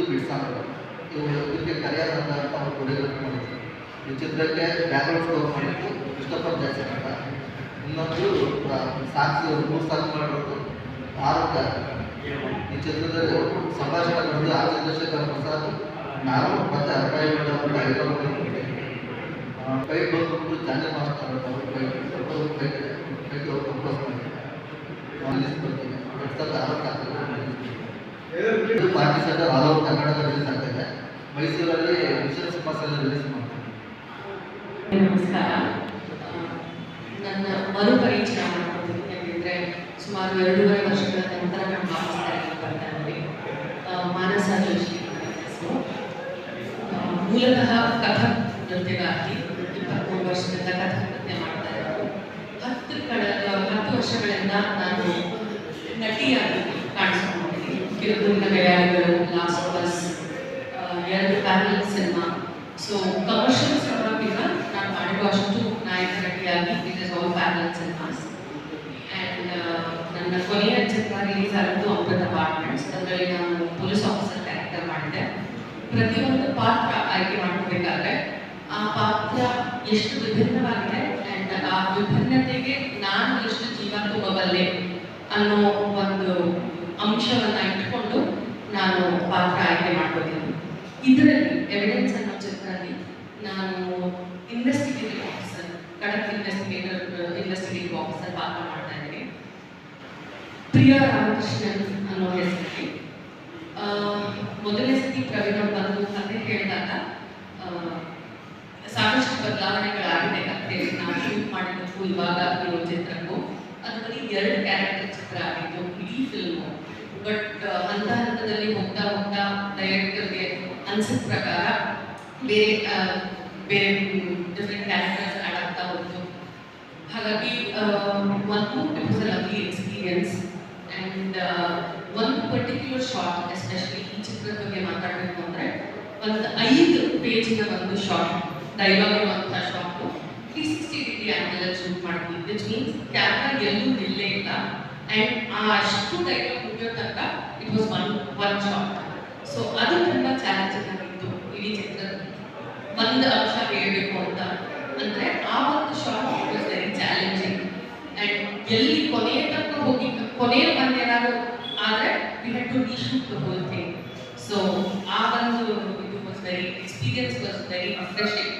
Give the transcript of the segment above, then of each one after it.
ಒಂದು ಬಿಡ್ ಸಾಂಗ್ ಇದಕ್ಕೆ ಕರಿಯರ್ ಅಂತ ಅವರು ಈ ಚಿತ್ರಕ್ಕೆ ಬ್ಯಾಕ್ಗ್ರೌಂಡ್ ಸ್ಕೋರ್ ಮಾಡಿದ್ದು ಕ್ರಿಸ್ಟೋಫರ್ ಜಾಕ್ಸನ್ ಅಂತ. ಇನ್ನೊಂದು ಸಾಕ್ಷಿ ಮೂರು ಸಾಂಗ್ ಮಾಡಿರೋದು ಆರೋಗ್ಯ ಈ ಚಿತ್ರದಲ್ಲಿ ಸಂಭಾಷಣೆ ಬರೆದು ಆ ಚಂದ್ರಶೇಖರ್ ಪ್ರಸಾದ್ ನಾನು ಮತ್ತೆ ಅರ್ಪಾಯಿ ಗೌಡ ಅವರು ಡೈಲಾಗ್ ಕೈ ಬಂದ್ಬಿಟ್ಟು ಜಾನಿ ಮಾಸ್ಟರ್ ಅವರು ಕೈ ಕೈ ಕಂಪೋಸ್ ಮಾಡಿದ್ದಾರೆ ಎರಡು ಸಾವಿರದ ಇದು ಪಾರ್ಟಿ ಸೆಂಟರ್ ಆಲ್ ಓವರ್ ಕನ್ನಡದ ರಿಲೀಸ್ ಆಗ್ತಾ ಇದೆ. ಮೈಸೂರಲ್ಲಿ ವಿಶೇಷ ಸಿನಿಮಾಸಲ್ಲಿ ರಿಲೀಸ್ ಮಾಡ್ತಾರೆ. ನಮಸ್ಕಾರ. ನನ್ನ ಮರುಪರಿಚಯ ಮಾಡ್ಕೊತೀನಿ ಯಾಕೆಂದರೆ ಸುಮಾರು ಎರಡೂವರೆ ವರ್ಷಗಳ ನಂತರ ನಾನು ವಾಪಸ್ ತೆರೆಗೆ ಬರ್ತಾ ಮಾನಸ ಜೋಶಿ ಮೂಲತಃ ಕಥಕ್ ನೃತ್ಯಗಾರ್ತಿ ಇಪ್ಪತ್ತ್ಮೂರು ವರ್ಷದಿಂದ ಕಥಕ್ ನೃತ್ಯ ಮಾಡ್ತಾ ಇರೋದು. ಹತ್ತು ಕಡೆ, ಹತ್ತು ವರ್ಷಗಳಿಂದ ನಾನು ನಟಿಯಾಗಿ ಕಾಣಿಸ್ಕೊಂಡಿದ್ದೀನಿ ಕಿರುಗುಂಡ ಗಡಿಯಾರಗಳು ಲಾಸ್ಟ್ ಬಸ್ ಎರಡು ಪ್ಯಾನಲ್ ಸಿನಿಮಾ ಸೊ ಕಮರ್ಷಿಯಲ್ ಸಿನಿಮಾಗಿಂತ ನಾನು ಮಾಡಿರೋ ಅಷ್ಟು ನಾಯಕ ನಟಿಯಾಗಿ it is all parallel cinemas and ನನ್ನ ಕೊನೆಯ ಚಿತ್ರ ರಿಲೀಸ್ ಆಗಿದ್ದು ಅಮೃತ ಅಪಾರ್ಟ್ಮೆಂಟ್ಸ್ ಅದರಲ್ಲಿ ನಾನು ಪೊಲೀಸ್ ಆಫೀಸರ್ ಕ್ಯಾರೆಕ್ಟರ್ ಮಾಡಿದೆ. ಪ್ರತಿಯೊಂದು ಪಾತ್ರ ಆಯ್ಕೆ ಮಾಡಬೇಕಾದ್ರೆ ಆ ಪಾತ್ರ ಎಷ್ಟು ವಿಭಿನ್ನವಾಗಿದೆ ಆ್ಯಂಡ್ ಆ ವಿಭಿನ್ನತೆಗೆ ನಾನು ಎಷ್ಟು ಜೀವ ತುಂಬಬಲ್ಲೆ ಅನ್ನೋ ಒಂದು ಅಂಶವನ್ನು ನಾನು ಪಾತ್ರ ಆಯ್ಕೆ ಮಾಡ್ಕೋತೀನಿ. ಇದರಲ್ಲಿ ಎವಿಡೆನ್ಸ್ ಅನ್ನೋ ಚಿತ್ರದಲ್ಲಿ ನಾನು ಇನ್ವೆಸ್ಟಿಗೇಟಿವ್ ಆಫೀಸರ್ ಕಡಕ್ ಇನ್ವೆಸ್ಟಿಗೇಟರ್ ಇನ್ವೆಸ್ಟಿಗೇಟಿವ್ ಆಫೀಸರ್ ಪಾತ್ರ ಮಾಡ್ತಾ ಇದ್ದೀನಿ. ಪ್ರಿಯಾ ರಾಮಕೃಷ್ಣನ್ ಅನ್ನೋ ಹೆಸರಲ್ಲಿ. ಮೊದಲನೇ ಸತಿ ಪ್ರವೀಣ್ ಅವ್ರು ಬಂದು ಕತೆ ಹೇಳಿದಾಗ ಸಾಕಷ್ಟು ಬದಲಾವಣೆಗಳಾಗಿದೆ ಕಥೆಯಲ್ಲಿ. ನಾವು ಶೂಟ್ ಮಾಡಿದ್ದಕ್ಕೂ ಇವಾಗ ಇರೋ ಚಿತ್ರಕ್ಕೂ. ಅದು ಎರಡು ಕ್ಯಾರೆಕ್ಟರ್ ಚಿತ್ರ ಆಗಿತ್ತು ಇಡೀ ಫಿಲ್ಮು ಬಟ್ ಹಂತ ಅನ್ಸಿದ ಪ್ರಕಾರ ಬೇರೆ ಆ, ಬೇರೆ ಡಿಫ್ರೆಂಟ್ ಕ್ಯಾರೆಕ್ಟರ್ಸ್ ಆ್ಯಡ್ ಆಗ್ತಾ ಹೋಗ್ತು. ಹಾಗಾಗಿ ಆ, ಒಂದು it was a lovely experience and ಒಂದು ಪರ್ಟಿಕ್ಯುಲರ್ ಶಾರ್ಟ್ ಎಸ್ಪೆಷಲಿ ಈ ಚಿತ್ರದ ಬಗ್ಗೆ ಮಾತಾಡಬೇಕು ಅಂದರೆ ಒಂದು ಐದು ಪೇಜಿನ ಒಂದು ಶಾರ್ಟ್ ಡೈಲಾಗ್ ಇರುವಂಥ ಶಾರ್ಟು ತ್ರೀ ಸಿಕ್ಸ್ಟಿ ಡಿಗ್ರಿ ಆ್ಯಂಗಲಲ್ಲಿ ಶೂಟ್ ಮಾಡಿದ್ವಿ ವಿಚ್ ಮೀನ್ಸ್ ಕ್ಯಾಮ್ರಾ ಎಲ್ಲೂ ನಿಲ್ಲೇ ಇಲ್ಲ. ಆ್ಯಂಡ್ ಆ ಅಷ್ಟು ಡೈಲಾಗ್ ಮುಗಿಯೋ ತನಕ it was one one shot so ಅದು ತುಂಬ ಚಾಲೆಂಜಿಂಗ್ ಆಗಿತ್ತು. ಇಡೀ ಚಿತ್ರದ ಒಂದು ಅಂಶ ಹೇಳಬೇಕು ಅಂತ. ಅಂದ್ರೆ, ಆ ಒಂದು shot was very challenging and ಎಲ್ಲಿ ಕೊನೆಯ ತನಕ ಹೋಗಿ, ಕೊನೆಯ ಬಂದೇನಾದ್ರು ಆದರೆ we had to reshoot the whole thing so ಆ ಒಂದು ಇದು was very experience was very refreshing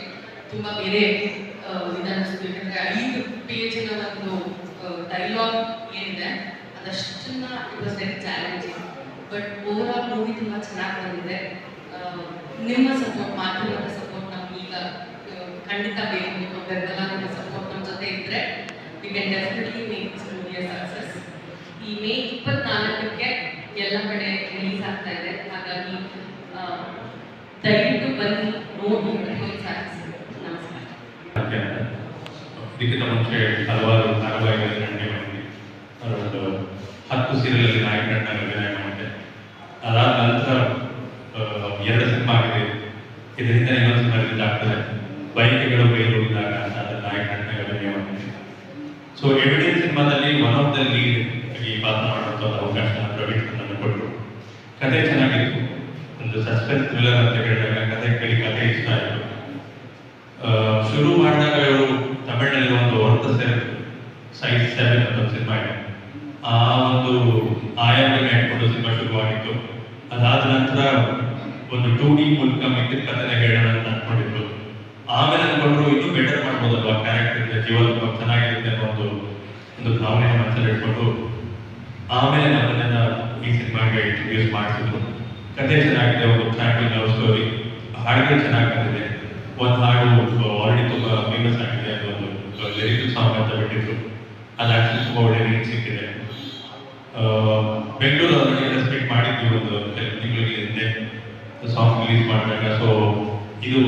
ತುಂಬಾ ಬೇರೆ ಇದನ್ನಿಸ್ತು ಯಾಕಂದ್ರೆ, ಐದು ಪೇಜಿನ ಒಂದು ಡೈಲಾಗ್ ಏನಿದೆ, ಅದಷ್ಟನ್ನ it was very challenging but over all movie ತುಂಬ ಚೆನ್ನಾಗಿ ಬಂದಿದೆ. ನಿಮ್ಮ ಸಪೋರ್ಟ್ ಮಾಧ್ಯಮದ ಸಪೋರ್ಟ್ ನಮ್ಗೆ ಈಗ ಖಂಡಿತ ಬೇಕು. ಬೆಂಬಲ ನಿಮ್ಮ ಸಪೋರ್ಟ್ ನಮ್ಮ ಜೊತೆ ಇದ್ರೆ we can definitely make this movie success ಈ ಮೇ ಇಪ್ಪತ್ನಾಲ್ಕಕ್ಕೆ ಎಲ್ಲ ಕಡೆ ರಿಲೀಸ್ ಆಗ್ತಾ ಇದೆ. ಹಾಗಾಗಿ ದಯವಿಟ್ಟು ಬನ್ನಿ, ನೋಡಿ ಇದಕ್ಕಿಂತ ಮುಂಚೆ ಹಲವಾರು ಧಾರಾವಾಹಿಗಳಲ್ಲಿ ನಟನೆ ಮಾಡಿದ್ವಿ. ಹತ್ತು ಸೀರಿಯಲಲ್ಲಿ ನಾಯಕ ನಟನಾಗಿ ಅದಾದ ನಂತರ ಎರಡು ಸಿನಿಮಾ ಆಗಿದೆ ಇದರಿಂದ ಇನ್ನೊಂದು ಸಿನಿಮಾ ಆಗ್ತದೆ. ಬೈಕ್ಗಳು ಬೇರು ಇದ್ದಾಗ ಅದರ ನಾಯಕ ನಟನೆಗಳ ನಿಯಮವಿದೆ ಸೊ ಎವಿಡೆನ್ಸ್ ಸಿನಿಮಾದಲ್ಲಿ ಒನ್ ಆಫ್ ದ ಲೀಡ್ ಈ ಪಾತ್ರ ಮಾಡುವಂಥ ಅವಕಾಶ ಪ್ರವೀಣ್ ಕೊಟ್ಟರು. ಕತೆ ಚೆನ್ನಾಗಿತ್ತು. ಒಂದು ಸಸ್ಪೆನ್ಸ್ ಥ್ರಿಲ್ಲರ್ ಅಂತ ಹೇಳಿದಾಗ ಕತೆ ಕೇಳಿ ಕತೆ ಇಷ್ಟ ಆಯಿತು. ಶುರು ಮಾಡಿದಾಗ ಇವರು ತಮಿಳಿನಲ್ಲಿ ಒಂದು ಹೊರತ ಸೇರಿತು ಸೈಜ್ ಸೆವೆನ್ ಅಂತ ಸಿನಿಮಾ ಇದೆ. ಆ ಒಂದು ಆಯಾಮಗಳನ್ನ ಇಟ್ಕೊಂಡು ಸಿನಿಮಾ ಶುರುವಾಗಿತ್ತು. ಅದಾದ ನಂತರ ಒಂದು ಟೂ ಡಿ ಮೂಲಕ ಮಿಕ್ಕಿದ ಕಥೆನ ಹೇಳೋಣ ಅಂತ ಅನ್ಕೊಂಡಿದ್ರು. ಆಮೇಲೆ ಅನ್ಕೊಂಡ್ರು ಇದು ಬೆಟರ್ ಮಾಡ್ಬೋದಲ್ವಾ? ಕ್ಯಾರೆಕ್ಟರ್ ಜೀವನ ಜೀವ ತುಂಬ ಚೆನ್ನಾಗಿರುತ್ತೆ ಅನ್ನೋ ಒಂದು ಒಂದು ಭಾವನೆ ಮನಸ್ಸಲ್ಲಿ ಇಟ್ಕೊಂಡು ಆಮೇಲೆ ನಮ್ಮನ್ನೆಲ್ಲ ಈ ಸಿನಿಮಾಗೆ ಇಂಟ್ರೊಡ್ಯೂಸ್ ಮಾಡಿಸಿದ್ರು. ಕತೆ ಚೆನ್ನಾಗಿದೆ, ಒಂದು ಫ್ಯಾಮಿಲಿ ಲವ್ ಸ್ಟೋರಿ ಹಾಡುಗಳು ಚೆನ್ನಾಗಿ ಒಂದು ಹಾಡು ಆಲ್ರೆಡಿ ತುಂಬ ಫೇಮಸ್ ಆಗಿದೆ ಅದು ಲಿರಿಕಲ್ ಸಾಂಗ್ ಅಂತ ಬಿಟ್ಟಿದ್ರು. ಅದು ಆಕ್ಚುಲಿ ತುಂಬ ಒಳ್ಳೆ ರೀಚ್ ಸಿಕ್ಕಿದೆ. ಆ, ಬೆಂಗಳೂರು ಅಲ್ಲಿ ರೆಸ್ಪೆಕ್ಟ್ ಮಾಡಿದ್ವಿ ಒಂದು ಕೆಲವು ತಿಂಗಳಿಗೆ ಹಿಂದೆ. ಸಾಂಗ್ ರಿಲೀಸ್ ಮಾಡಿದಾಗ ಸೊ ಇದು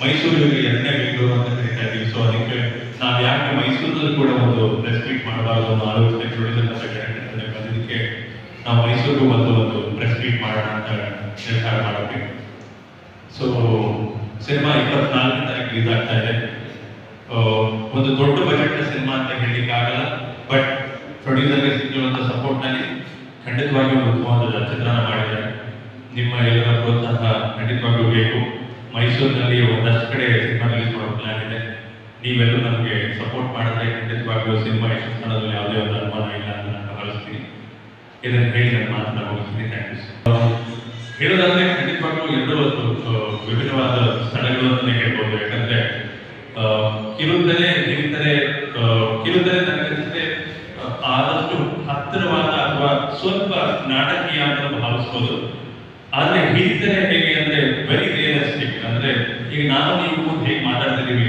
ಮೈಸೂರಿನಲ್ಲಿ ಎರಡನೇ ಬೆಂಗಳೂರು ಅಂತ ಕರಿತಾ ಇದ್ದೀವಿ. ಸೊ ಅದಕ್ಕೆ ನಾವು ಯಾಕೆ ಮೈಸೂರಿನಲ್ಲಿ ಕೂಡ ಒಂದು ರೆಸ್ಪೆಕ್ಟ್ ಮಾಡಬಾರ್ದು ಅನ್ನೋ ಆಲೋಚನೆ ಟೂರಿಸಂ ಅಂತ ನಾವು ಮೈಸೂರಿಗೂ ಬಂದು ಒಂದು ಪ್ರೆಸ್ ಮಾಡೋಣ ಅಂತ ನಿರ್ಧಾರ ಮಾಡಿದ್ವಿ. ಸೊ ಸಿನಿಮಾ ಇಪ್ಪತ್ನಾಲ್ಕನೇ ತಾರೀಕು ರಿಲೀಸ್ ಆಗ್ತಾ ಇದೆ. ಒಂದು ದೊಡ್ಡ ಬಜೆಟ್ ಸಿನಿಮಾ ಅಂತ ಹೇಳಲಿಕ್ಕೆ ಆಗಲ್ಲ ಬಟ್ ಪ್ರೊಡ್ಯೂಸರ್ಗೆ ಸಿಕ್ಕಿರುವಂಥ ಸಪೋರ್ಟ್ನಲ್ಲಿ ಖಂಡಿತವಾಗಿಯೂ ಒಂದು ಉತ್ತಮವಾದ ಚಿತ್ರಣ ಮಾಡಿದ್ದಾರೆ. ನಿಮ್ಮ ಎಲ್ಲರ ಪ್ರೋತ್ಸಾಹ ಖಂಡಿತವಾಗಿಯೂ ಬೇಕು. ಮೈಸೂರಿನಲ್ಲಿ ಒಂದಷ್ಟು ಕಡೆ ಸಿನಿಮಾ ರಿಲೀಸ್ ಮಾಡೋ ಪ್ಲಾನ್ ಇದೆ. ನೀವೆಲ್ಲರೂ ನಮಗೆ ಸಪೋರ್ಟ್ ಮಾಡಿದ್ರೆ ಖಂಡಿತವಾಗಿಯೂ ಸಿನಿಮಾ ಯಶಸ್ಸು ಯಾವುದೇ ಒಂದು ಅನುಮಾನ ಇಲ್ಲ ಅಂತ ನಾನು ಭಾವಿಸ್ತೀನಿ. ಇದನ್ನು ಹೇಳಿ ನನ್ನ ಮಾತನ್ನ ಹೋಗಿಸ್ತೀನಿ ಥ್ಯಾಂಕ್ ಯು ಹೇಳೋದಾದ್ರೆ ಖಂಡಿತವಾಗಿಯೂ ಎರಡು ವಿಭಿನ್ನವಾದ ಸ್ಥಳಗಳು ಅಂತಲೇ ಹೇಳ್ಬೋದು. ಯಾಕಂದ್ರೆ ನಿಂತರೆ ಕಿರುತೆರೆ ಹಿರಿತೆರೆ ಆ, ಕಿರುತೆರೆ ನನಗನ್ಸುತ್ತೆ ಆ, ಆದಷ್ಟು ಹತ್ತಿರವಾದ ಅಥವಾ ಸ್ವಲ್ಪ ನಾಟಕೀಯ ಅಂತ ಭಾವಿಸ್ಬೋದು. ಆದ್ರೆ ಹಿರಿತೆರೆ ಹೇಗೆ ಅಂದ್ರೆ ವೆರಿ ರಿಯಲಿಸ್ಟಿಕ್ ಅಂದ್ರೆ ಈಗ ನಾನು ನೀವು ಹೇಗೆ ಮಾತಾಡ್ತಿದ್ದೀವಿ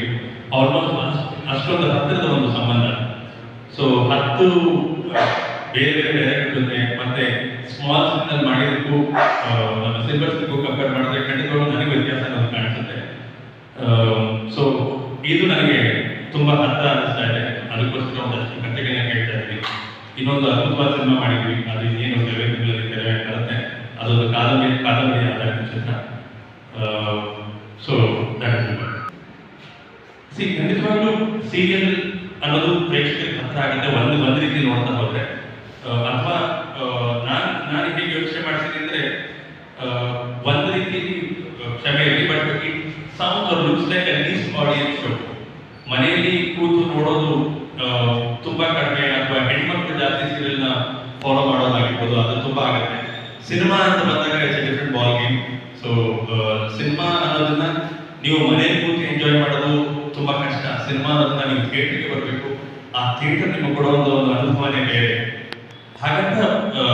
ಆಲ್ಮೋಸ್ಟ್ ಅಷ್ಟೊಂದು ಹತ್ತಿರದ ಒಂದು ಸಂಬಂಧ. ಸೊ ಹತ್ತು ಬೇರೆ ಬೇರೆ ಡೈರೆಕ್ಟ್ ಮತ್ತೆ ಸ್ಮಾಲ್ ಸಿಗ್ನಲ್ ಮಾಡಿದಕ್ಕೂ ನಮ್ಮ ಸಿಲ್ವರ್ ಕಂಪೇರ್ ಮಾಡಿದ್ರೆ ಖಂಡಿತವಾಗ್ಲೂ ನನಗೆ ವ್ಯತ್ಯಾಸ ಅನ್ನೋದು ಕಾಣಿಸುತ್ತೆ. ಸೊ ಇದು ನನಗೆ ತುಂಬಾ ಹತ್ತಿರ ಅನಿಸ್ತಾ ಇದೆ. ಅದಕ್ಕೋಸ್ಕರ ಒಂದಷ್ಟು ಇದ್ದೀನಿ ಇನ್ನೊಂದು ಅದ್ಭುತವಾದ ಸಿನಿಮಾ ಮಾಡಿದ್ವಿ ಅದು ಏನು ಕೆಲವೇ ತೆರೆ ಬರುತ್ತೆ ಅದೊಂದು ಕಾದಂಬರಿ ಕಾದಂಬರಿ ಆಧಾರಿತ ಚಿತ್ರ ಸೊ ಸಿ ಖಂಡಿತವಾಗ್ಲೂ ಸೀರಿಯಲ್ ಅನ್ನೋದು ಪ್ರೇಕ್ಷಕರಿಗೆ ಹತ್ರ ಆಗುತ್ತೆ. ಒಂದು ಒಂದು ರೀತಿ ನೋಡ್ತಾ ಹೋದ್ರೆ. ಅಥವಾ ನಾನು ನಾನು ಹೇಗೆ ಯೋಚನೆ ಮಾಡ್ತೀನಿ ಅಂದ್ರೆ ಒಂದು ರೀತಿ ಕ್ಷಮೆ ಇರಲಿ but it sound looks like a least audience ಮನೆಯಲ್ಲಿ ಕೂತು ನೋಡೋದು ತುಂಬಾ ಕಡಿಮೆ ಅಥವಾ ಹೆಣ್ಮಕ್ಳು ಜಾಸ್ತಿ ಸೀರಿಯಲ್ನ ಫಾಲೋ ಮಾಡೋದಾಗಿರ್ಬೋದು ಅದು ತುಂಬಾ ಆಗುತ್ತೆ. ಸಿನಿಮಾ ಅಂತ ಬಂದಾಗ it's different ball game so cinema ಅನ್ನೋದನ್ನ ನೀವು ಮನೇಲಿ ಕೂತು ಎಂಜಾಯ್ ಮಾಡೋದು ತುಂಬಾ ಕಷ್ಟ. ಸಿನಿಮಾ ಅನ್ನೋದನ್ನ ನೀವು ಥಿಯೇಟರ್ಗೆ ಬರಬೇಕು. ಆ ಥಿಯೇಟರ್ ನಿಮಗೆ ಕೊಡೋ ಒಂದು ಅನುಭವನೇ ಬೇರೆ. ಹಾಗಂತ ಆ,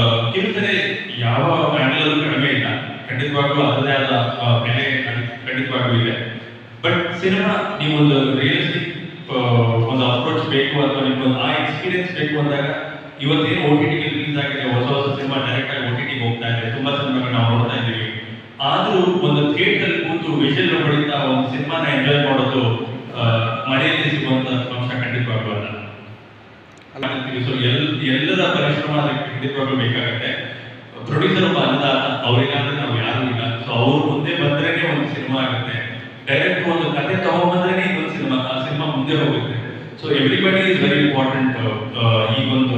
ಯಾವ ಆಂಗಲಲ್ಲೂ ಕಡಿಮೆ ಇಲ್ಲ. ಖಂಡಿತವಾಗ್ಲೂ ಅದರದೇ ಆದ ಬೆಲೆ ಖಂಡ್- ಖಂಡಿತವಾಗ್ಲೂ ಇದೆ. ಬಟ್ ಸಿನಿಮಾ ನೀವು ಒಂದು ರಿಯಲಿಸ್ಟಿಕ್ ಒಂದು ಅಪ್ರೋಚ್ ಬೇಕು ಅಥವಾ ನಿಮ್ಗೊಂದು ಆ ಎಕ್ಸ್ಪೀರಿಯನ್ಸ್ ಬೇಕು ಅಂದಾಗ, ಇವತ್ತೇನು ಓ ಟಿ ಟಿ ರಿಲೀಸ್ ಆಗಿದೆ ಹೊಸ ಹೊಸ ಸಿನಿಮಾ ಡೈರೆಕ್ಟ್ ಆಗಿ ಓ ಟಿ ಟಿಗೆ ಹೋಗ್ತಾ ಇದೆ, ತುಂಬಾ ಸಿನಿಮಾಗಳು ನಾವು ನೋಡ್ತಾ ಇದ್ದೀವಿ. ಆದರೂ ಒಂದು ಥಿಯೇಟರ್ ಕೂತು ವಿಷಲ್ ಹೊಡಿತಾ ಒಂದು ಸಿನಿಮಾನ ಎಂಜಾಯ್ ಮಾಡೋದು ಮನೆಯಲ್ಲಿ ಸಿಗುವಂತ ಅಂಶ ಖಂಡಿತವಾಗ್ಲೂ ಸೊ ಎಲ್ ಎಲ್ಲರ ಪರಿಶ್ರಮ ಅದಕ್ಕೆ ಖಂಡಿತವಾಗ್ಲೂ ಬೇಕಾಗುತ್ತೆ. ಪ್ರೊಡ್ಯೂಸರ್ ಒಬ್ಬ ಅನ್ನದಾತ, ಅವರಿಗಾದ್ರೆ ನಾವು ಯಾರು ಇಲ್ಲ. ಸೊ ಅವ್ರು ಮುಂದೆ ಬಂದ್ರೇನೆ ಒಂದು ಸಿನಿಮಾ ಆಗುತ್ತೆ ಡೈರೆಕ್ಟ್ ಒಂದು ಕತೆ ಈ ಇನ್ನೊಂದು ಸಿನಿಮಾ, ಆ ಸಿನಿಮಾ ಮುಂದೆ ಹೋಗುತ್ತೆ. So everybody is very important ಈ ಒಂದು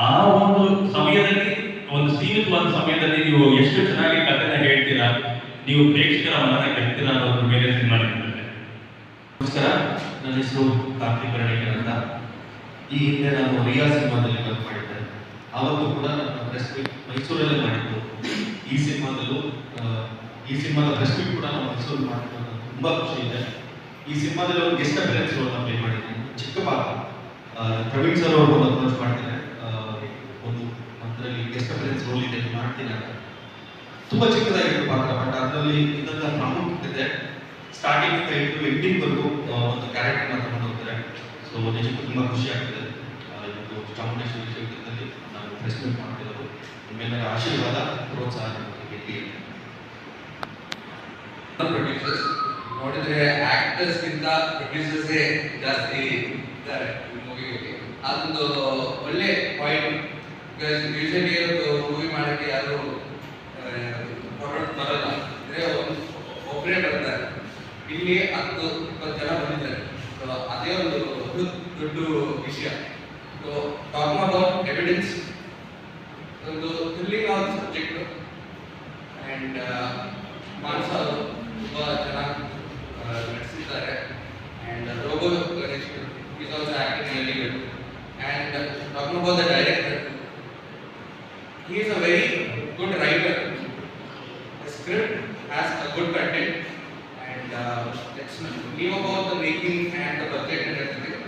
ಆ ಒಂದು ಸಮಯದಲ್ಲಿ, ಒಂದು ಸೀಮಿತವಾದ ಸಮಯದಲ್ಲಿ ನೀವು ಎಷ್ಟು ಚೆನ್ನಾಗಿ ಕಥೆನ ಹೇಳ್ತೀರಾ, ನೀವು ಪ್ರೇಕ್ಷಕರ ಮನನ ಗೆಲ್ತೀರಾ ಅನ್ನೋದ್ರ ಮೇಲೆ ಸಿನಿಮಾ ನಮಸ್ಕಾರ, ನನ್ನ ಹೆಸರು ಕಾರ್ತಿಕ್ ರಣೇಕರ್ ಅಂತ ಈ ಹಿಂದೆ ನಾನು ರಿಯಾ ಸಿನಿಮಾದಲ್ಲಿ ವರ್ಕ್ ಮಾಡಿದ್ದೆ. ಅವತ್ತು ಕೂಡ ನನ್ನ ಪ್ರೆಸ್ ಮೈಸೂರಲ್ಲೇ ಮಾಡಿದ್ದು. ಈ ಸಿನಿಮಾದಲ್ಲೂ ಈ ಸಿನಿಮಾದ ಪ್ರೆಸ್ ಕೂಡ ನಾವು ಮೈಸೂರು ಮಾಡಿದ್ದು. ತುಂಬಾ ಖುಷಿ ಇದೆ. ಈ ಸಿನಿಮಾದಲ್ಲಿ ಒಂದು ಗೆಸ್ಟ್ ಅಪಿಯರೆನ್ಸ್ ರೋಲ್ನ ಪ್ಲೇ ಮಾಡಿದ್ದೀನಿ. ಚಿಕ್ಕ ಪಾತ್ರ ಪ್ರವೀಣ್ ಸರ್ ಅವರು ಅಪ್ರೋಚ್ ಮಾಡ್ತಾರೆ ಆ, ಒಂದು ಅದರಲ್ಲಿ ಗೆಸ್ಟ್ ಅಪಿಯರೆನ್ಸ್ ರೋಲ್ ಅಂತ. ತುಂಬಾ ಚಿಕ್ಕದಾಗಿತ್ತು ಪಾತ್ರ ಬಟ್ ಅದರಲ್ಲಿ ಇದ್ದಂಥ ಪ್ರಾಮುಖ್ಯತೆ ಸ್ಟಾರ್ಟಿಂಗ್ ಇಂದ ಹಿಡಿದು ಎಂಡಿಂಗ್ ವರೆಗೂ ಒಂದು ಕ್ಯಾರೆಕ್ಟರ್ನ ತಗೊಂಡು ಹೋಗ್ತಾರೆ. ಸೊ ನಿಜಕ್ಕೂ ತುಂಬ ಖುಷಿ ಆಗ್ತದೆ. ಇವತ್ತು ಚಾಮುಂಡೇಶ್ವರಿ ಕ್ಷೇತ್ರದಲ್ಲಿ ನಾವು ಪ್ರೆಸ್ ಮೀಟ್ ಮಾಡ್ತಿರೋದು. ನಿಮ್ಮೆಲ್ಲರ ಆಶೀರ್ವಾದ, ಪ್ರೋತ್ಸಾಹ ಗಟ್ಟಿ. ಪ್ರೊಡ್ಯೂಸರ್ಸ್ ನೋಡಿದ್ರೆ ಆಕ್ಟರ್ಸ್ಗಿಂತ ಪ್ರೊಡ್ಯೂಸರ್ಸೇ ಜಾಸ್ತಿ ಇದ್ದಾರೆ ಮೂವಿಗೆ ಅದೊಂದು ಒಳ್ಳೆ ಪಾಯಿಂಟ್ ಯೂಶಲಿ ಒಂದು ಮಾಡೋಕ್ಕೆ ಯಾರು ಹೊರಟು ಬರಲ್ಲ. ಅಂದ್ರೆ ಒಬ್ಬರೇ ಬರ್ತಾರೆ. ಇಲ್ಲಿ ಹತ್ತು, ಇಪ್ಪತ್ತು ಜನ ಬಂದಿದ್ದಾರೆ. ಸೊ ಅದೇ ಒಂದು ದೊಡ್ಡ ವಿಷಯ. ಸೊ ಟಾಕ್ ಅಬೌಟ್ ಎವಿಡೆನ್ಸ್ ಒಂದು ಥ್ರಿಲ್ಲಿಂಗ್ ಆದ ಸಬ್ಜೆಕ್ಟ್ ಆ್ಯಂಡ್ ಮಾನಸ ಅವರು ತುಂಬ ಚೆನ್ನಾಗಿ ನಡೆಸಿದ್ದಾರೆ. And robo Ganesh is also acting very good director he is a very good writer. The script has a good content and uh, let's leave about the making and the budget and everything.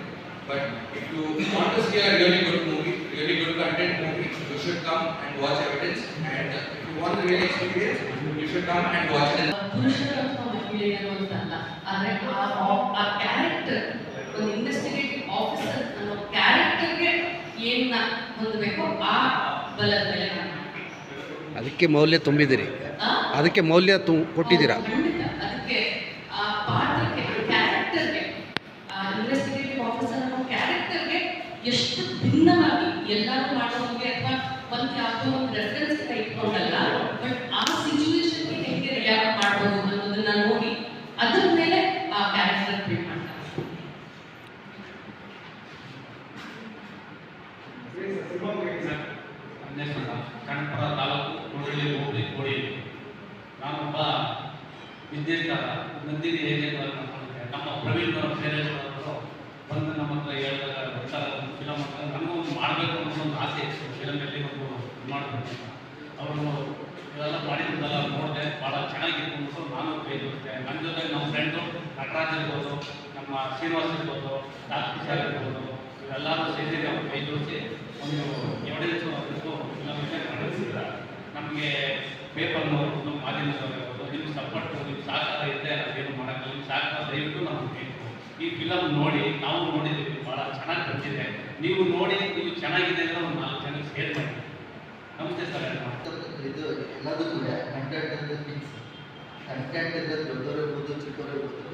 But if you want to see a really good movie, really good content movie, you should come and watch Evidence. And uh, if you want the real experience, you should come and watch it. ಪುರುಷರ ಅಥವಾ ಮಹಿಳೆಯರು ಅಂತಲ್ಲ ಆದ್ರೆ ಆ ಆ- ಆ character ಒಂದು investigative officer ಅನ್ನೋ ಕ್ಯಾರೆಕ್ಟರ್ಗೆ ಏನ ಹೊಂದಬೇಕು ಆ ಬಲದ ಮೇಲೆ ನಾನು ಅದಕ್ಕೆ ಮೌಲ್ಯ ತುಂಬಿದಿರಿ ಆ? ಅದಕ್ಕೆ ಮೌಲ್ಯ ತು ಕೊಟ್ಟಿದ್ದೀರಾ ಎಷ್ಟು ಖಂಡಿತ. ಅದಕ್ಕೆ ಆ ಪಾತ್ರಕ್ಕೆ ಕ್ಯಾರೆಕ್ಟರ್ಗೆ ಆ ಇನ್ವೆಸ್ಟಿಗೇಟಿವ್ ಆಫೀಸರ್ ಅನ್ನೋ ಕ್ಯಾರೆಕ್ಟರ್ಗೆ ಎಷ್ಟು ಭಿನ್ನವಾಗಿ ಎಲ್ಲರೂ ಮಾಡೋರಿಗೆ ಅಥವಾ ಒಂದು ಯಾವುದೋ ಒಂದು ರೆಫರೆನ್ಸ್ ಇಟ್ಕೊಂಡಲ್ಲ ಬಟ್ ಆ ಸಿಚುವೇಶನ್ಗೆ ಹೇಗೆ ರಿಯಾಕ್ಟ್ ಮಾಡ್ಬೋದು ಅನ್ನೋದನ್ನ ನೋಡಿ ಅದ್ರ ಮೇಲೆ ಆ ಕ್ಯಾರೆಕ್ಟರ್ ಬಿಲ್ಡ್ ಮಾಡ್ತಾರೆ ಅನ್ನೇಶ್ವರ ಕಣಪುರ ತಾಲೂಕು ಕೋಡಿಲಿ ಹೋಗಿ ಕೋಡಿ ನಾನೊಬ್ಬ ವಿದ್ಯಾರ್ಥಿ ನಂದಿನಿ ಹೇಗೆ ನಮ್ಮ ಪ್ರವೀಣ್ ಸೇರೇಶ್ವರವರು ಬಂದು ನಮ್ಮ ಹತ್ರ ಹೇಳಿದಾಗ ಸರ್ ಒಂದು ಫಿಲಮ್ ಅಂತ ನನಗೂ ಒಂದು ಮಾಡಬೇಕು ಅನ್ನೋ ಒಂದು ಆಸೆ ಇತ್ತು ಫಿಲಮಲ್ಲಿ ಒಂದು ಮಾಡಬೇಕು ಅವರು ಇವೆಲ್ಲ ಮಾಡಿದ್ದೆಲ್ಲ ನೋಡಿದೆ. ಭಾಳ ಚೆನ್ನಾಗಿತ್ತು ಅನ್ನೋದು ನಾನು ಜೋಡಿಸಿದೆ ನನ್ನ ಜೊತೆಗೆ ನಮ್ಮ ಫ್ರೆಂಡು ನಟರಾಜ್ ಇರ್ಬೋದು, ನಮ್ಮ ಶ್ರೀನಿವಾಸ್ ಇರ್ಬೋದು, ಡಾಕ್ಟರ್ ಸರ್ ಇರ್ಬೋದು ಇವೆಲ್ಲರೂ ಸೇರಿ ಅವ್ರು ಕೈ ಜೋಡಿಸಿ ಒಂದು ಎವಿಡೆನ್ಸ್ ಫಿಲಮಿಗೆ ಮಾಡಿಸಿದ್ದಾರೆ ನಮಗೆ ಪೇಪರ್ನವರು ನಮ್ಮ ಮಾಧ್ಯಮದವರು ಇರ್ಬೋದು ನಿಮ್ಮ ಸಪೋರ್ಟ್ ನಿಮ್ಮ ಸಹಕಾರ ಇದ್ದರೆ ನಾವೇನು ಮಾಡೋಕ್ಕಲ್ಲ ನಿಮ್ಮ ಸಹಕಾರ ದಯವಿಟ್ಟು ನಾವು ಬೇಕು ಈ ಫಿಲಮ್ ನೋಡಿ, ನಾವು ನೋಡಿದ್ದೀವಿ ಭಾಳ ಚೆನ್ನಾಗಿ ಬಂದಿದೆ. ನೀವು ನೋಡಿ ನೀವು ಚೆನ್ನಾಗಿದೆ ಅಂದರೆ ಒಂದು ನಾಲ್ಕು ಜನಕ್ಕೆ ಶೇರ್ ಮಾಡಿ. ನಮಸ್ತೆ ಸರ್ ಇದು ಇದು ಎಲ್ಲದಕ್ಕೂ ಕಂಟೆಂಟ್ ಅಂದ್ರೆ ಫಿಕ್ಸ್ ಕಂಟೆಂಟ್ ಅಂದರೆ ದೊಡ್ಡವರಿರ್ಬೋದು ಚಿಕ್ಕವರಿರ್ಬೋದು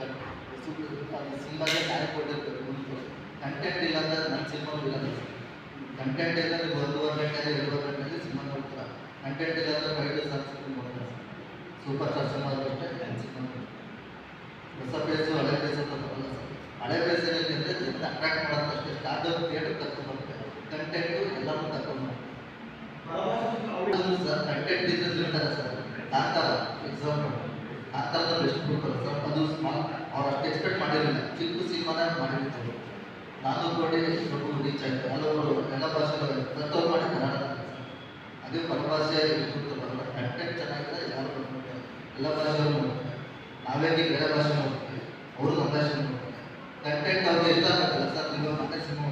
ಅದು ಸಿನಿಮಾಗೆ ನ್ಯಾಯ ಕೊಟ್ಟಿರ್ತಾರೆ ಮುಂದೆ. ಕಂಟೆಂಟ್ ಇಲ್ಲ ಅಂದ್ರೆ ನನ್ನ ಸಿನಿಮಾ ಇಲ್ಲ. ಕಂಟೆಂಟ್ ಇಲ್ಲ ಅಂದ್ರೆ ಒಂದು ಗಂಟೆ ಎರಡು ಗಂಟೆ ಸಿನಿಮಾ ಕಂಟೆಂಟ್ ಮಾಡ್ತಾರೆ ಸೂಪರ್ ಸ್ಟಾರ್ ಸಿನಿಮಾ ಆಗುತ್ತೆ ನನ್ನ ಸಿನಿಮಾ ಹೊಸ ಪ್ಲೇಸು ಹಳೆ ಫೇಸ್ ಅಂತ ಬರಲ್ಲ ಹಳೆ ಏನಿದೆ ಅಂದರೆ ಜನ ಅಟ್ರಾಕ್ಟ್ ಮಾಡೋದು ಅಷ್ಟೇ. ಥಿಯೇಟರ್ ಕಂಟೆಂಟು ಎಲ್ಲರೂ ಕರ್ಕೊಂಡು ಸರ್ ಕಂಟೆಂಟ್ ಇರ್ತಾರೆ ಸರ್ ಆತರ ಎಕ್ಸಾಂಪಲ್ ಕಾಂತಾರದಲ್ಲಿ ಎಷ್ಟು ಕೊಡ್ತಾರೆ ಅದು ಸ್ಮಾಲ್ ಅವ್ರು ಅಷ್ಟು ಎಕ್ಸ್ಪೆಕ್ಟ್ ಚಿಕ್ಕ ಸಿನಿಮಾನ ಮಾಡಿರ್ತಾರೆ. ನಾನು ಕೋಟಿ ರೀಚ್ ಆಯ್ತು. ಹಲವರು ಎಲ್ಲ ಭಾಷೆಗಳು ಪ್ರತಿಯೊಬ್ಬರು ಮಾಡಿ ಕನ್ನಡ ಅದೇ ಪರಭಾಷೆ ಬರಲ್ಲ ಕಂಟೆಂಟ್ ಚೆನ್ನಾಗಿದೆ, ಯಾರು ಬರ್ತಾರೆ ಎಲ್ಲ ಭಾಷೆಗಳು ನೋಡ್ತಾರೆ ನಾವೇಗೆ ಬೇರೆ ಭಾಷೆ ನೋಡ್ತೀವಿ ಅವರು ನಮ್ಮ ಭಾಷೆ ನೋಡ್ತಾರೆ ಕಂಟೆಂಟ್ ಅವ್ರಿಗೆ ಇಷ್ಟ ಆಗುತ್ತಲ್ಲ ಸರ್, ನೀವು ಮನೆ ಸಿನಿಮಾ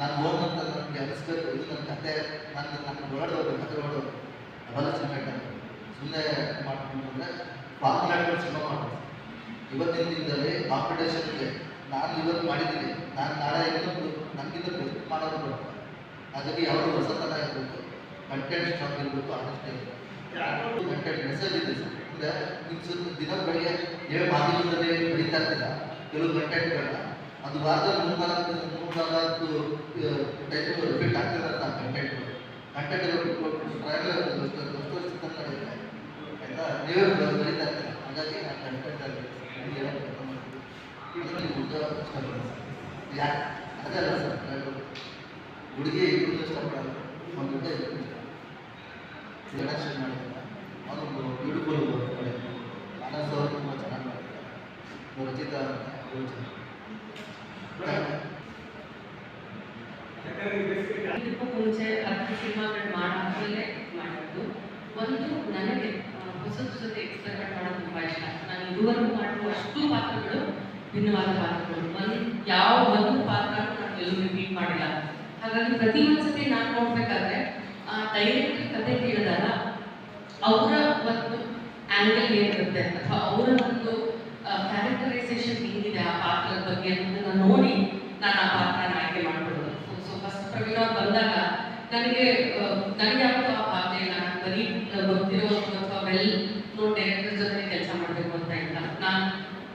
ನಾನು ಹೋದಂತ ನನಗೆ ಅನಿಸ್ಬೇಕು. ಇದು ನನ್ನ ಕತೆ. ನನ್ನ ನನ್ನ ಹೊರಡೋದು ಕತೆ ಹೊರಡೋದು ಅವೆಲ್ಲ ಸಿನಿಮಾ ಸುಮ್ಮನೆ ಮಾಡ್ಕೊಂಡು ಅಂದರೆ ಫಾರ್ಮುಲಾಟ್ಗಳು ಸಿನಿಮಾ ಮಾಡ್ಬೋದು. ಇವತ್ತಿನ ದಿನದಲ್ಲಿ ಕಾಂಪಿಟೇಷನ್ ಇದೆ. ನಾನು ಇವತ್ತು ಮಾಡಿದ್ದೀನಿ. ನಾನು ನಾಳೆ ಇನ್ನೊಂದು, ನನಗಿಂತ ಮಾಡೋದು ಅದಕ್ಕೆ ಯಾವುದು ಹೊಸತನ ಇರಬೇಕು ಕಂಟೆಂಟ್ ಸ್ಟಾಕ್ ಇರಬೇಕು ಆನೆಸ್ಟ್ ಇರಬೇಕು ಕಂಟೆಂಟ್ ಮೆಸೇಜ್ ಇದೆ ಸರ್ ಅಂದರೆ ನಿಮ್ಮ ಸುತ್ತ ದಿನ ಬೆಳಿಗ್ಗೆ ಏಳು ಮಾಧ್ಯಮದಲ್ಲಿ ಬೆಳೀತಾ ಇರ್ತೀರ? ಕೆಲವು ಕಂಟೆಂಟ್ಗಳನ್ನ ಅದು ವಾರದಲ್ಲಿ ಮೂರ್ನಾಲ್ಕು ಮೂರ್ನಾಲ್ಕು ಟೈಪ್ ರಿಪೀಟ್ ಆಗ್ತಿದೆ ಅಂತ ಕಂಟೆಂಟ್ ಕಂಟೆಂಟ್ ಟ್ರೈಲರ್ ಆಯ್ತಾ? ನೀವೇ ಬ- ಬರೀತಾ ಇರ್ತೀರ? ಹಾಗಾಗಿ ಆ ಕಂಟೆಂಟ್ ಅಲ್ಲಿ ನಿಮ್ಗೆ ಏನೋ ಅರ್ಥ ಮಾಡ್ಕೊಳ್ಳಿ. ಅದನ್ನ ನೀವು ಸರ್. ಯಾಕೆ? ಅದೇ ಅಲ್ಲ ಸರ್. ಹುಡುಗಿ ಇಬ್ಬರು ಇಷ್ಟಪಡಲ್ಲ. ಒಂದು ಸೆಲೆಕ್ಷನ್ ಮಾಡಿದ್ದಾರೆ. ಅವನು ಬ್ಯೂಟಿಫುಲ್ ಮಾನಸ್ ಅವರು ತುಂಬ ಚೆನ್ನಾಗಿ ಮಾಡಿದ್ದಾರೆ ರಚಿತಾ ಚೆನ್ನಾಗಿ ಇದಕ್ಕೂ ಮುಂಚೆ ಅರ್ಧ ಸಿನಿಮಾಗಳು ಮಾಡಾದ್ಮೇಲೆ ಮಾಡಿದ್ದು. ಒಂದು ನನಗೆ ಹೊಸ ಹೊಸ ಜೊತೆ ಎಕ್ಸ್ಪೆರಿಮೆಂಟ್ ಮಾಡೋದು ತುಂಬ ಇಷ್ಟ. ನಾನು ಇದುವರೆಗೂ ಮಾಡಿರುವ ಅಷ್ಟು ಪಾತ್ರಗಳು ಭಿನ್ನವಾದ ಪಾತ್ರಗಳು. ಒಂದು ಯಾವ ಒಂದು ಪಾತ್ರ ನಾನು ಎಲ್ಲೂ ರಿಪೀಟ್ ಮಾಡಿಲ್ಲ. ಹಾಗಾಗಿ ಪ್ರತಿ ಒಂದ್ಸತಿ ನಾನು ನೋಡ್ಬೇಕಾದ್ರೆ ಆ ಡೈರೆಕ್ಟ್ ಕತೆ ಕೇಳಿದಾಗ ಅವರ ಒಂದು ಆಂಗಲ್ ಏನಿರುತ್ತೆ ಅಥವಾ ಅವರ ಒಂದು ಕ್ಯಾರೆಕ್ಟರೈಸೇಷನ್ ಏನಿದೆ ಆ ಪಾತ್ರದ ಬಗ್ಗೆ ಅನ್ನೋದನ್ನ ನೋಡಿ ನಾನು ಆ ಪಾತ್ರನ ಆಯ್ಕೆ ಮಾಡ್ಕೊಳ್ಳೋದು. ಸೊ ಫಸ್ಟ್ ಪ್ರವೀಣ ಬಂದಾಗ ನನಗೆ ನನಗೆ ಯಾವತ್ತೂ ಆ ಪಾತ್ರ ಇಲ್ಲ ನಾನು ಬರೀ ಗೊತ್ತಿರೋ ಅಥವಾ ವೆಲ್ ನೋ ಡೈರೆಕ್ಟರ್ ಜೊತೆ ಕೆಲಸ ಮಾಡಬೇಕು ಅಂತ ಇಲ್ಲ. ನಾನು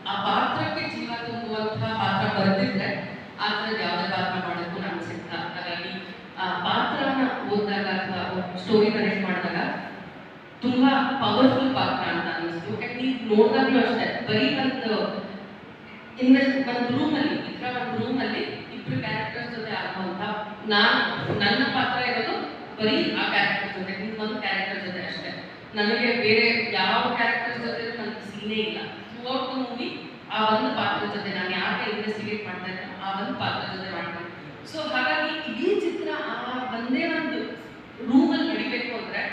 ಆ ಪಾತ್ರಕ್ಕೆ ಜೀವ ತುಂಬುವಂತಹ ಪಾತ್ರ ಬರೆದಿದ್ರೆ ಆ ಥರದ್ದು ಯಾವುದೇ ಪಾತ್ರ ಮಾಡೋಕ್ಕೂ ನಾನು ಸಿದ್ಧ ಹಾಗಾಗಿ ಆ ಪಾತ್ರನ ಓದಿದಾಗ ಅಥವಾ ಸ್ಟೋರಿ ಕನೆಕ್ಟ್ ಮಾಡಿದಾಗ ತುಂಬಾ ಪವರ್ಫುಲ್ ಪಾತ್ರ ಅಂತ ಅನ್ನಿಸ್ತು ಅಂಡ್ ಅಷ್ಟೇ. ಬರೀ ಒಂದು ಇನ್ವೆಸ್ಟ್ ಒಂದು ರೂಮಲ್ಲಿ ಥರ ಒಂದು ರೂಮಲ್ಲಿ ಇಬ್ರು ಕ್ಯಾರೆಕ್ಟರ್ಸ್ ಜೊತೆ ಆಗುವಂತ ನಾನು, ನನ್ನ ಪಾತ್ರ ಇರೋದು ಬರೀ ಆ ಕ್ಯಾರೆಕ್ಟರ್ ಜೊತೆ ಇನ್ನೊಂದು ಕ್ಯಾರೆಕ್ಟರ್ ಜೊತೆ ಅಷ್ಟೇ. ನನಗೆ ಬೇರೆ ಯಾವ ಕ್ಯಾರೆಕ್ಟರ್ ಜೊತೆ ನನಗೆ ಸೀನೇ ಇಲ್ಲ. ಥ್ರೂಔಟ್ ದ ಮೂವಿ ಆ ಒಂದು ಪಾತ್ರ ಜೊತೆ ನಾನು ಯಾಕೆ ಇನ್ವೆಸ್ಟಿಗೇಟ್ ಮಾಡ್ತಾ ಇದ್ದೇನೆ ಆ ಒಂದು ಪಾತ್ರ ಜೊತೆ ಮಾಡ್ತೀನಿ. ಸೊ ಹಾಗಾಗಿ ಇಡೀ ಚಿತ್ರ ಆ ಒಂದೇ ಒಂದು ರೂಮಲ್ಲಿ ನಡಿಬೇಕು ಅಂದರೆ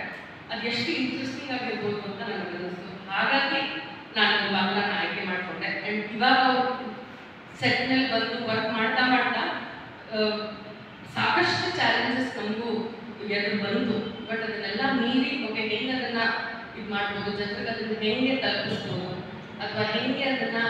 ಅದು ಎಷ್ಟು ಇಂಟ್ರೆಸ್ಟಿಂಗ್ ಆಗಿರ್ಬೋದು ಅಂತ ನನಗೆ ಅನಿಸ್ತು ಹಾಗಾಗಿ ನಾನು ಬಾಗ್ಲನ್ನ ಆಯ್ಕೆ ಮಾಡಿಕೊಂಡೆ. ಆ್ಯಂಡ್ ಇವಾಗ ಸೆಟ್ನಲ್ಲಿ ಬಂದು ವರ್ಕ್ ಮಾಡ್ತಾ ಮಾಡ್ತಾ ಸಾಕಷ್ಟು ಚಾಲೆಂಜಸ್ ನಮಗೂ ಎದುರು ಬಂತು ಬಟ್ ಅದನ್ನೆಲ್ಲ ಮೀರಿ ಓಕೆ ಹೆಂಗೆ ಅದನ್ನ ಇದು ಮಾಡ್ಬೋದು, ಜನರಿಗೆ ಅದನ್ನ ಹೆಂಗೆ ತಲುಪಿಸ್ಬೋದು, ಅಥವಾ ಹೆಂಗೆ ಅದನ್ನ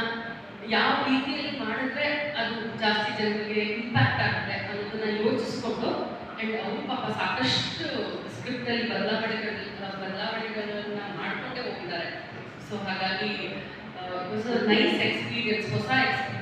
ಯಾವ ರೀತಿಯಲ್ಲಿ ಮಾಡಿದ್ರೆ ಅದು ಜಾಸ್ತಿ ಜನರಿಗೆ ಇಂಪ್ಯಾಕ್ಟ್ ಆಗುತ್ತೆ ಅನ್ನೋದನ್ನ ಯೋಚಿಸ್ಕೊಂಡು ಅಂಡ್ ಅವರು ಪಾಪ ಸಾಕಷ್ಟು ಸ್ಕ್ರಿಪ್ಟ್ ಅಲ್ಲಿ ಬದಲಾವಣೆಗಳು, ಬದಲಾವಣೆಗಳನ್ನ ಮಾಡ್ಕೊಂಡೇ ಹೋಗಿದ್ದಾರೆ. ಸೊ ಹಾಗಾಗಿ ನೈಸ್ ಎಕ್ಸ್ಪೀರಿಯನ್ಸ್ ಹೊಸ ಎಕ್ಸ್ಪೀರಿಯನ್ಸ್